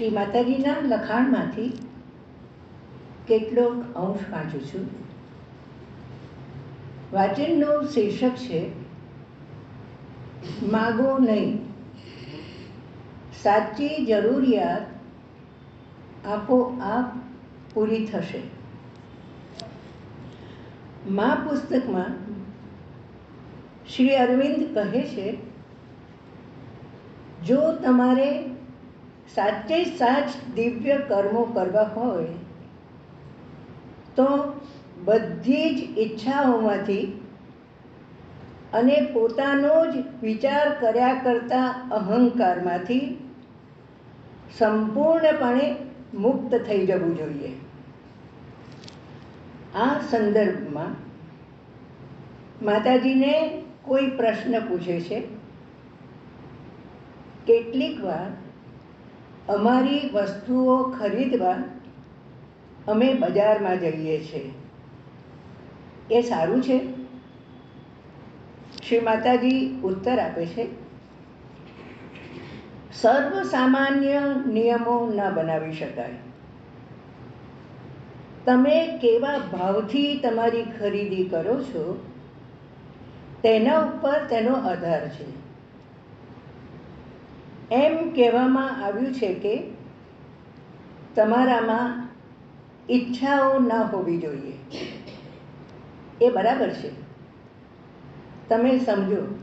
શ્રી માતાજીના લખાણમાંથી કેટલોક અંશ વાંચું છું. વાચનનું શીર્ષક છે, માગો નહીં. સાચી જરૂરિયાત આપોઆપ પૂરી થશે. મા પુસ્તકમાં શ્રી અરવિંદ કહે છે, જો તમારે સાચે સાચ દિવ્ય કર્મો કરવા હોય, તો બધી જ ઈચ્છાઓમાંથી અને પોતાનો જ વિચાર કર્યા કરતા અહંકારમાંથી સંપૂર્ણપણે મુક્ત થઈ જવું જોઈએ. આ સંદર્ભમાં માતાજીને કોઈ પ્રશ્ન પૂછે છે? કેટલીક વાર અમારી વસ્તુઓ ખરીદવા અમે બજારમાં જઈએ છીએ. એ સારું છે? શ્રી માતાજી ઉત્તર આપે છે? સર્વ સામાન્ય નિયમો ન બનાવી શકાય. તમે કેવા ભાવથી તમારી ખરીદી કરો છો, તેના ઉપર તેનો આધાર છે. એમ કહેવામાં આવ્યું છે કે તમારામાં ઈચ્છાઓ ન હોવી જોઈએ. એ બરાબર છે. તમે સમજો,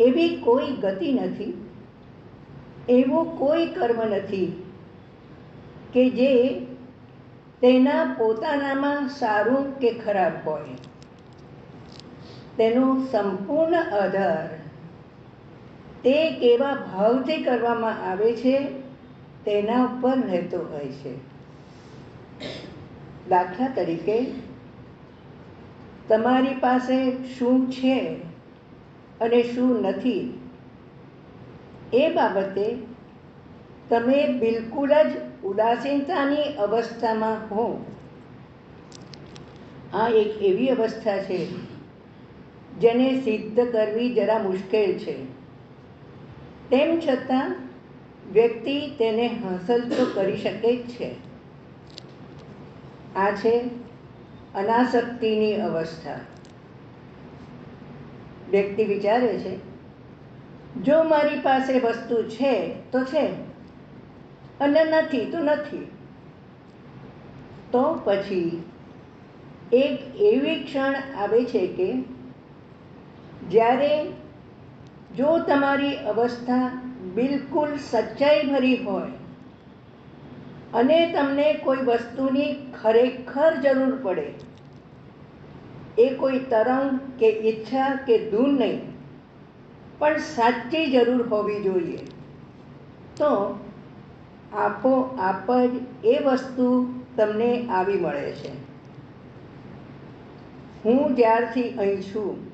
એવી કોઈ ગતિ નથી, એવો કોઈ કર્મ નથી કે જે તેના પોતાનામાં સારું કે ખરાબ હોય. તેનો સંપૂર્ણ આધાર તે કેવા ભાવથી કરવામાં આવે છે, તેના ઉપર રહેતો હોય છે. દાખલા તરીકે, તમારી પાસે શું છે અને શું નથી, એ બાબતે તમે બિલકુલ જ ઉદાસીનતાની અવસ્થામાં હો. આ એક એવી અવસ્થા છે જેને સિદ્ધ કરવી જરા મુશ્કેલ છે. તેમ છતાં વ્યક્તિ તેને હાંસલ તો કરી શકે છે. આ છે અનાસક્તિની અવસ્થા. વ્યક્તિ વિચારે છે, જો મારી પાસે વસ્તુ છે તો છે, અને નથી તો નથી. તો પછી એક એવી ક્ષણ આવે છે કે જ્યારે જો તમારી અવસ્થા બિલકુલ સચ્ચાઈ ભરી હોય અને તમને કોઈ વસ્તુની ખરેખર જરૂર પડે, એ કોઈ તરંગ કે ઈચ્છા કે ધૂન નહીં, પણ સાચી જરૂર હોવી જોઈએ. તો આપોઆપ જ એ વસ્તુ તમને આવી મળે છે. હું જ્યારથી અહીં છું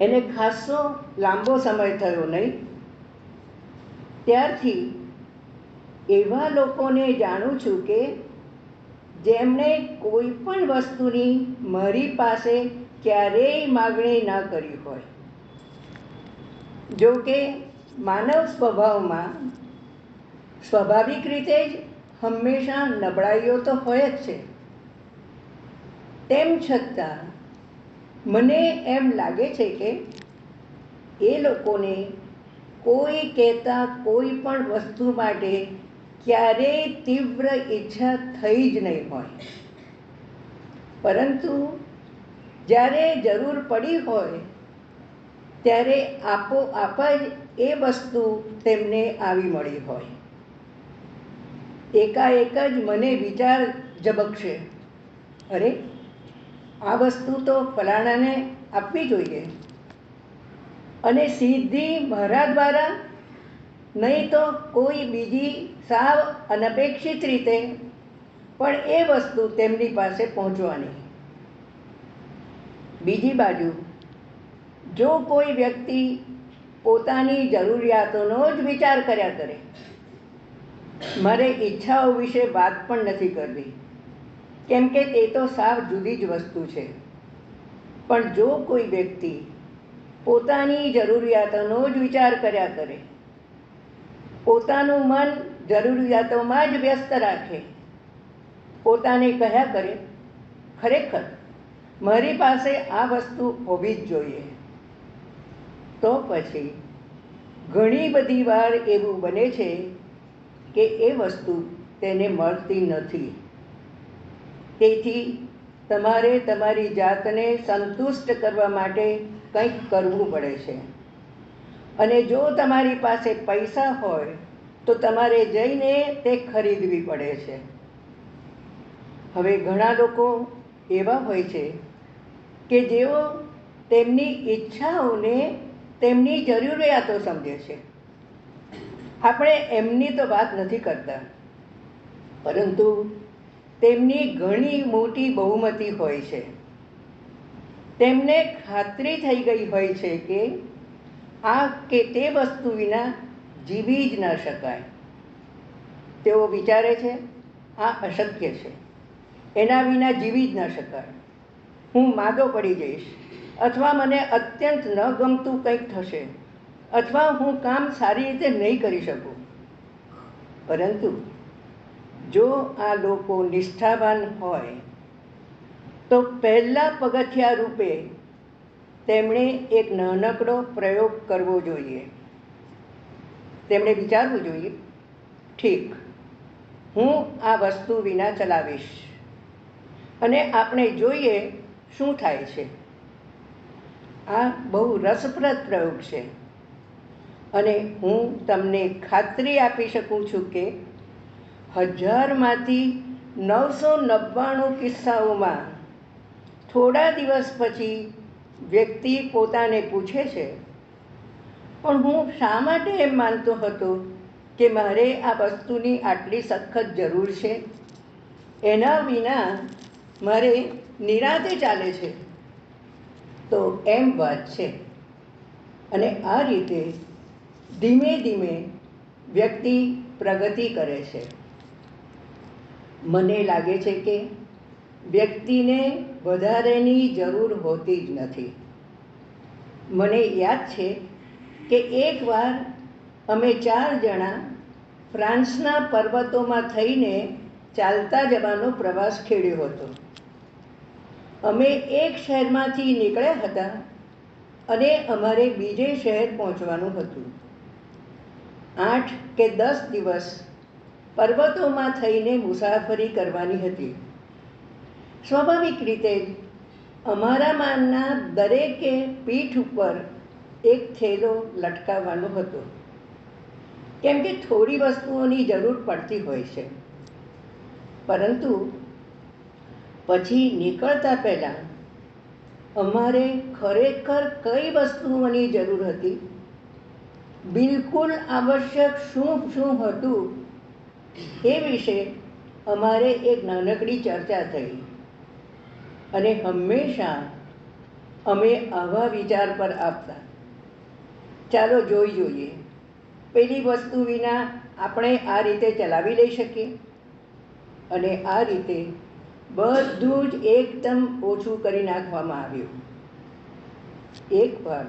એને ખાસો લાંબો સમય થયો નહીં. ત્યારથી એવા લોકોને જાણું છું કે જેમણે કોઈ પણ વસ્તુની મારી પાસે ક્યારેય માગણી ન કરી હોય. જો કે માનવ સ્વભાવમાં સ્વાભાવિક રીતે જ હંમેશા નબળાઈઓ તો હોય જ છે. તેમ છતાં મને એમ લાગે છે કે એ લોકોને કોઈ કહેતા કોઈ પણ વસ્તુ માટે ક્યારેય તીવ્ર ઈચ્છા થઈ જ નહીં હોય. પરંતુ જ્યારે જરૂર પડી હોય, ત્યારે આપોઆપ જ એ વસ્તુ તેમને આવી મળી હોય. એકાએક જ મને વિચાર ઝબકશે. અરે આ વસ્તુ તો ફલાણાને આપવી જોઈએ. અને સીધી મારા દ્વારા નહીં તો કોઈ બીજી સાવ અનપેક્ષિત રીતે પણ એ વસ્તુ તેમની પાસે પહોંચવાની. બીજી બાજુ, જો કોઈ વ્યક્તિ પોતાની જરૂરિયાતોનો જ વિચાર કર્યા કરે, મારે ઈચ્છાઓ વિશે વાત પણ નથી કરવી. કેમ કે તે તો સાવ જુદી જ વસ્તુ છે. પણ જો કોઈ વ્યક્તિ પોતાની જરૂરિયાતોનો જ વિચાર કર્યા કરે, પોતાનું મન જરૂરિયાતોમાં જ વ્યસ્ત રાખે, પોતાને કહ્યા કરે, ખરેખર, મારી પાસે આ વસ્તુ હોવી જ જોઈએ. તો પછી ઘણી બધી વાર એવું બને છે કે એ વસ્તુ તેને મળતી નથી. તેથી તમારે તમારી જાતને સંતુષ્ટ કરવા માટે કંઈક કરવું પડે છે. અને જો તમારી પાસે પૈસા હોય, તો તમારે જઈને તે ખરીદવી પડે છે. હવે ઘણા લોકો એવા હોય છે કે જેઓ તેમની ઈચ્છાઓને તેમની જરૂરિયાતો સમજે છે. આપણે એમની તો વાત નથી કરતા. પરંતુ તેમની ઘણી મોટી બહુમતી હોય છે. તેમને ખાતરી થઈ ગઈ હોય છે કે આ કે તે વસ્તુ વિના જીવી જ ન શકાય. તેઓ વિચારે છે, આ અશક્ય છે. એના વિના જીવી જ ન શકાય. હું માદો પડી જઈશ, અથવા મને અત્યંત ન ગમતું કંઈક થશે, અથવા હું કામ સારી રીતે નહીં કરી શકું. પરંતુ જો આ લોકો નિષ્ઠાવાન હોય, તો પહેલાં પગથિયા રૂપે તેમણે એક નાનકડો પ્રયોગ કરવો જોઈએ. તેમણે વિચારવું જોઈએ, ઠીક, હું આ વસ્તુ વિના ચલાવીશ અને આપણે જોઈએ શું થાય છે. આ બહુ રસપ્રદ પ્રયોગ છે અને હું તમને ખાતરી આપી શકું છું કે હજારમાંથી નવસો નવ્વાણું કિસ્સાઓમાં થોડા દિવસ પછી વ્યક્તિ પોતાને પૂછે છે, પણ હું શા માટે એમ માનતો હતો કે મારે આ વસ્તુની આટલી સખત જરૂર છે? એના વિના મારે નિરાતે ચાલે છે. તો એમ વાત છે. અને આ રીતે ધીમે ધીમે વ્યક્તિ પ્રગતિ કરે છે. મને લાગે છે કે વ્યક્તિને વધારેની જરૂર હોતી જ નથી. મને યાદ છે કે એકવાર અમે ચાર જણા ફ્રાન્સના પર્વતોમાં થઈને ચાલતા જવાનો પ્રવાસ ખેડ્યો હતો. અમે એક શહેરમાંથી નીકળ્યા હતા અને અમારે બીજે શહેર પહોંચવાનું હતું. આઠ કે દસ દિવસ પર્વતોમાં થઈને મુસાફરી કરવાની હતી. સ્વાભાવિક રીતે અમારામાંના દરેકે પીઠ ઉપર એક થેલો લટકાવવાનો હતો. કેમ કે થોડી વસ્તુઓની જરૂર પડતી હોય છે. પરંતુ પછી નીકળતા પહેલાં અમારે ખરેખર કઈ વસ્તુઓની જરૂર હતી? બિલકુલ આવશ્યક શું શું હતું? એ વિશે અમારે એક નાનકડી ચર્ચા થઈ. અને હંમેશા અમે આવા વિચાર પર આપતા. ચાલો જોઈ જોઈએ. પેલી વસ્તુ વિના આપણે આ રીતે ચલાવી લઈ શકીએ. અને આ રીતે બધું જ એકદમ ઓછું કરી નાખવામાં આવ્યું. એકવાર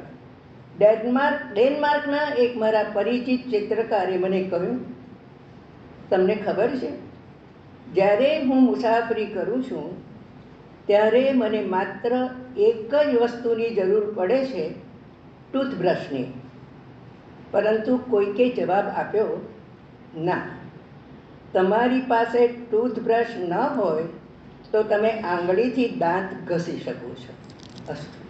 ડેનમાર્ક, ડેનમાર્કના એક મારા પરિચિત ચિત્રકારે મને કહ્યું તમને ખબર છે? જ્યારે હું મુસાફરી કરું છું, ત્યારે મને માત્ર એક જ વસ્તુની જરૂર પડે છે, ટૂથબ્રશની. પરંતુ કોઈકે જવાબ આપ્યો, ના, તમારી પાસે ટૂથબ્રશ ન હોય તો તમે આંગળીથી દાંત ઘસી શકો છો. અસ્તુ.